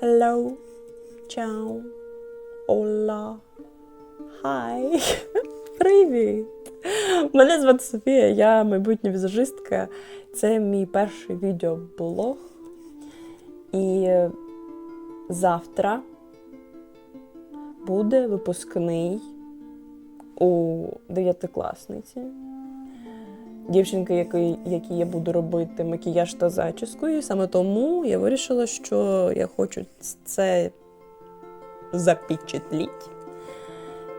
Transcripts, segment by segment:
Hello. Ciao. Hola. Hi. Привіт. Мене звати Софія, я майбутня візажистка. Це мій перший відеоблог. І завтра буде випускний у дев'ятикласниці. Дівчинки, який, якій я буду робити макіяж та зачіску. І саме тому я вирішила, що я хочу це запечатліть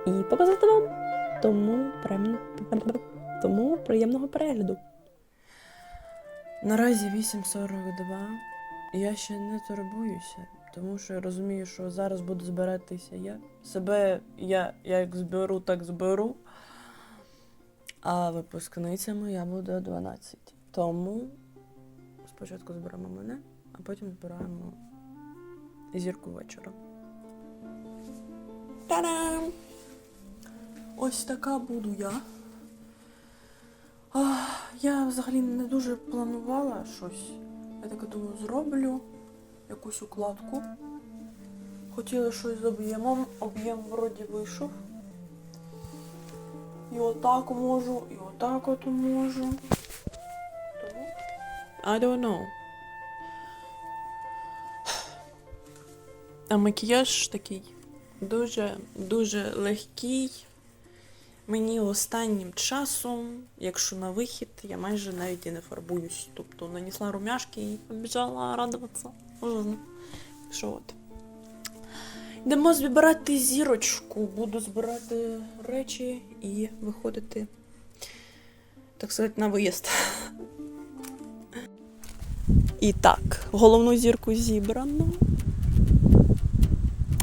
і показати вам. Тому, приємно- тому приємного перегляду. Наразі 8.42. Я ще не турбуюся, тому що я розумію, що зараз буду збиратися я. Себе я як зберу, так зберу. А випускницями я буду 12. Тому спочатку зберемо мене, а потім збираємо зірку вечора. Та-дам! Ось така буду я. А, я взагалі не дуже планувала щось. Я так думаю, зроблю якусь укладку. Хотіла щось з об'ємом. Об'єм вроді вийшов. І отак можу, і отак от можу. Тому I don't know. А макіяж такий дуже дуже легкий. Мені останнім часом, якщо на вихід, я майже навіть і не фарбуюсь. Тобто нанесла румяшки і побіжала радуватися. Що от. Йдемо збирати зірочку. Буду збирати речі і виходити, так сказати, на виїзд. І так, головну зірку зібрано.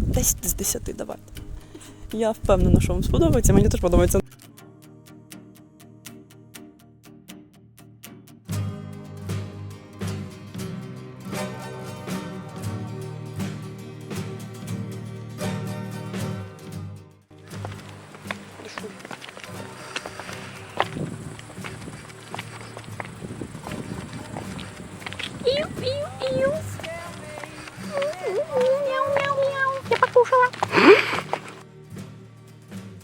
10 з 10 давайте. Я впевнена, що вам сподобається. Мені теж подобається. Мяу-мяу-мяу. Я покушала.